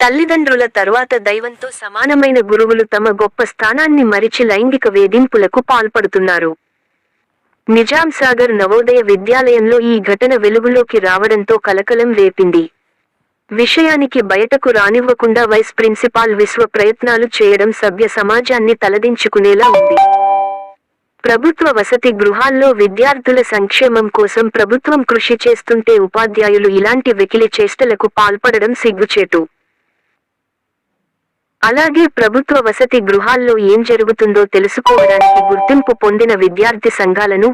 తల్లిదండ్రుల తరువాత దైవంతో సమానమైన గురువులు తమ గొప్ప స్థానాన్ని మరిచి లైంగిక వేధింపులకు పాల్పడుతున్నారు. నిజాం సాగర్ నవోదయ విద్యాలయంలో ఈ ఘటన వెలుగులోకి రావడంతో కలకలం రేపింది. విషయానికి బయటకు రానివ్వకుండా వైస్ ప్రిన్సిపాల్ విశ్వ ప్రయత్నాలు చేయడం సభ్య సమాజాన్ని తలదించుకునేలా ఉంది. ప్రభుత్వ వసతి గృహాల్లో విద్యార్థుల సంక్షేమం కోసం ప్రభుత్వం కృషి చేస్తుంటే ఉపాధ్యాయులు ఇలాంటి వెకిలి చేష్టలకు పాల్పడడం సిగ్గుచేటు. అలాగే ప్రభుత్వ వసతి గృహాల్లో ఏం జరుగుతుందో తెలుసుకోవడానికి గుర్తింపు పొందిన విద్యార్థి సంఘాలను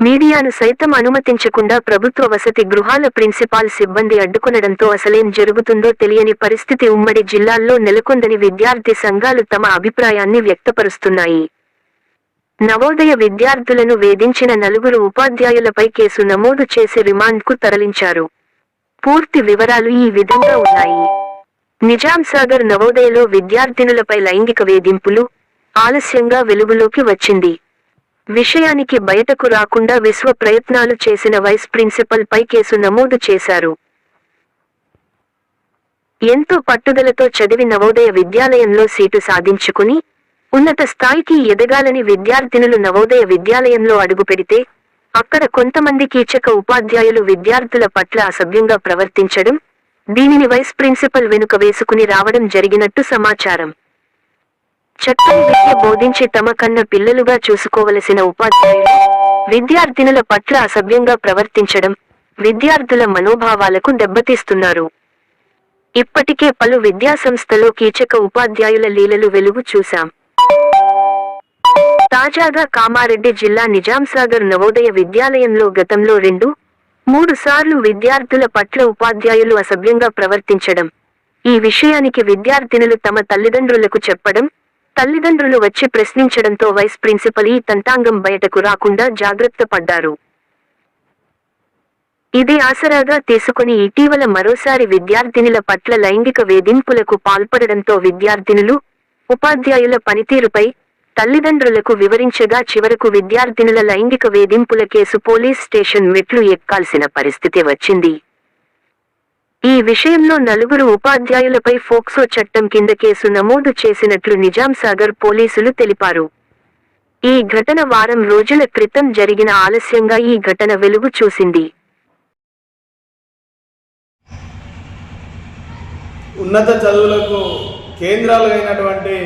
మీడియాను సైతం అనుమతించకుండా ప్రభుత్వ వసతి గృహాల ప్రిన్సిపాల్ సిబ్బంది అడ్డుకొనడంతో అసలేం జరుగుతుందో తెలియని పరిస్థితి ఉమ్మడి జిల్లాల్లో నెలకొందని విద్యార్థి సంఘాలు తమ అభిప్రాయాన్ని వ్యక్తపరుస్తున్నాయి. నవోదయ విద్యార్థులను వేధించిన నలుగురు ఉపాధ్యాయులపై కేసు నమోదు చేసి రిమాండ్కు తరలించారు. పూర్తి వివరాలు ఈ విధంగా ఉన్నాయి. నిజాం సాగర్ నవోదయలో విద్యార్థినులపై లైంగిక వేధింపులు ఆలస్యంగా వెలుగులోకి వచ్చింది. విషయానికి బయటకు రాకుండా విశ్వ ప్రయత్నాలు చేసిన వైస్ ప్రిన్సిపల్ పై కేసు నమోదు చేశారు. ఎంతో పట్టుదలతో చదివి నవోదయ విద్యాలయంలో సీటు సాధించుకుని ఉన్నత స్థాయికి ఎదగాలని విద్యార్థినులు నవోదయ విద్యాలయంలో అడుగుపెడితే అక్కడ కొంతమంది కీచక ఉపాధ్యాయులు విద్యార్థుల పట్ల అసభ్యంగా ప్రవర్తించడం దీనిని వైస్ ప్రిన్సిపల్ వెనుక వేసుకుని రావడం జరిగినట్టు సమాచారం. చట్టం విద్య బోధించి తమ కన్న పిల్లలుగా చూసుకోవలసిన ఉపాధ్యాయులు విద్యార్థినుల పట్ల అసభ్యంగా ప్రవర్తించడం విద్యార్థుల మనోభావాలకు దెబ్బతీస్తున్నారు. ఇప్పటికే పలు విద్యాసంస్థలో కీచక ఉపాధ్యాయుల లీలలు వెలుగు చూశాం. తాజాగా కామారెడ్డి జిల్లా నిజాంసాగర్ నవోదయ విద్యాలయంలో గతంలో రెండు మూడు సార్లు విద్యార్థుల పట్ల ఉపాధ్యాయులు అసభ్యంగా ప్రవర్తించడం ఈ విషయానికి విద్యార్థినులు తమ తల్లిదండ్రులకు చెప్పడం తల్లిదండ్రులు వచ్చి ప్రశ్నించడంతో వైస్ ప్రిన్సిపల్ ఈ తంతాంగం బయటకు రాకుండా జాగ్రత్త పడ్డారు. ఇది ఆసరాగా తీసుకుని ఇటీవల మరోసారి విద్యార్థినుల పట్ల లైంగిక వేధింపులకు పాల్పడడంతో విద్యార్థినులు ఉపాధ్యాయుల పనితీరుపై తల్లిదండ్రులకు వివరించగా చివరకు విద్యార్థినుల లైంగిక వేధింపుల కేసు పోలీస్ స్టేషన్ మెట్లు ఎక్కాల్సిన పరిస్థితి వచ్చింది. ఈ విషయంలో నలుగురు ఉపాధ్యాయులపై ఫోక్సో చట్టం కింద కేసు నమోదు చేసినట్లు నిజాంసాగర్ పోలీసులు తెలిపారు. ఈ ఘటన వారం రోజుల క్రితం జరిగిన ఆలస్యంగా ఈ ఘటన వెలుగు చూసింది. ఉన్నత చదువులకు కేంద్రాలు అయినటువంటి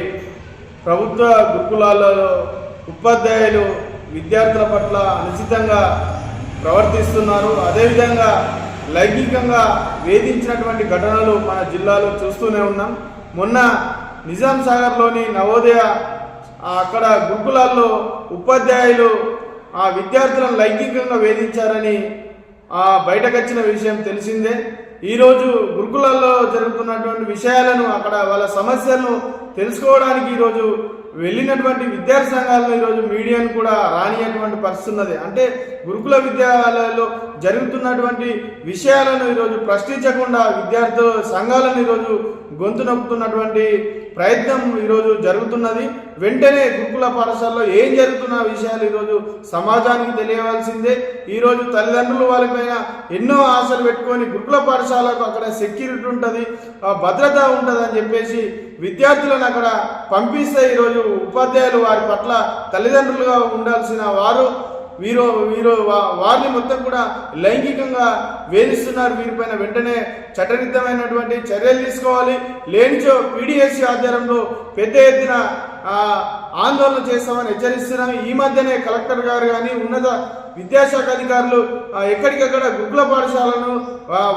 ప్రభుత్వ గురుకులాలలో ఉపాధ్యాయులు విద్యార్థుల పట్ల అనుచితంగా ప్రవర్తిస్తున్నారు. అదేవిధంగా లైంగికంగా వేధించినటువంటి ఘటనలు మన జిల్లాలో చూస్తూనే ఉన్నాం. మొన్న నిజాం సాగర్లోని నవోదయ అక్కడ గురుకులాల్లో ఉపాధ్యాయులు ఆ విద్యార్థులను లైంగికంగా వేధించారని ఆ బయటకొచ్చిన విషయం తెలిసిందే. ఈరోజు గురుకులాల్లో జరుగుతున్నటువంటి విషయాలను అక్కడ వాళ్ళ సమస్యలను తెలుసుకోవడానికి ఈరోజు వెళ్ళినటువంటి విద్యార్థి సంఘాల్లో ఈరోజు మీడియాను కూడా రానియటువంటి పరిస్థితి ఉన్నది. అంటే గురుకుల విద్యాలయాల్లో జరుగుతున్నటువంటి విషయాలను ఈరోజు ప్రశ్నించకుండా విద్యార్థుల సంఘాలను ఈరోజు గొంతు నొప్పుతున్నటువంటి ప్రయత్నం ఈరోజు జరుగుతున్నది. వెంటనే గురుకుల పాఠశాలలో ఏం జరుగుతున్న విషయాలు ఈరోజు సమాజానికి తెలియవలసిందే. ఈరోజు తల్లిదండ్రులు వాళ్ళపైన ఎన్నో ఆశలు పెట్టుకొని గురుకుల పాఠశాలకు అక్కడ సెక్యూరిటీ ఉంటుంది భద్రత ఉంటుంది అని చెప్పేసి విద్యార్థులను అక్కడ పంపిస్తే ఈరోజు ఉపాధ్యాయులు వారి పట్ల తల్లిదండ్రులుగా ఉండాల్సిన వారు వీరు వీరు వారిని మొత్తం కూడా లైంగికంగా వేధిస్తున్నారు. వీరిపైన వెంటనే చట్టరిద్ధమైనటువంటి చర్యలు తీసుకోవాలి. లేనిచో పీడిఎస్సి ఆధ్వర్యంలో పెద్ద ఎత్తున ఆందోళన చేస్తామని హెచ్చరిస్తున్నాము. ఈ మధ్యనే కలెక్టర్ గారు కానీ ఉన్నత విద్యాశాఖ అధికారులు ఎక్కడికక్కడ గురుకుల పాఠశాలను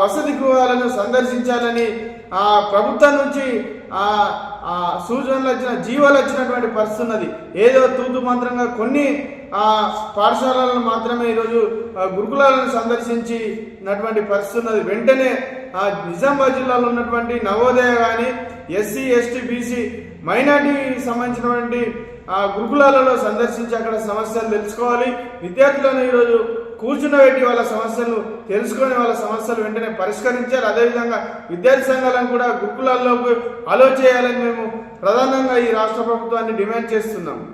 వసతి గృహాలను సందర్శించాలని ఆ ప్రభుత్వం నుంచి ఆ సూచనలు వచ్చిన జీవాలు వచ్చినటువంటి పరిస్థితి ఉన్నది. ఏదో తూతు మంత్రంగా కొన్ని ఆ పాఠశాలలను మాత్రమే ఈరోజు గురుకులాలను సందర్శించినటువంటి పరిస్థితి ఉన్నది. వెంటనే ఆ నిజామాబాద్ జిల్లాలో ఉన్నటువంటి నవోదయ కానీ ఎస్సీ ఎస్టీ బీసీ మైనార్టీకి సంబంధించినటువంటి ఆ గురుకులాలలో సందర్శించి అక్కడ సమస్యలు తెలుసుకోవాలి. విద్యార్థులను ఈరోజు కూర్చున్నబెట్టి వాళ్ళ సమస్యలు తెలుసుకొని వాళ్ళ సమస్యలు వెంటనే పరిష్కరించాలి. అదేవిధంగా విద్యార్థి సంఘాలను కూడా గురుకులాల్లోకి అలో చేయాలని మేము ప్రధానంగా ఈ రాష్ట్ర ప్రభుత్వాన్ని డిమాండ్ చేస్తున్నాము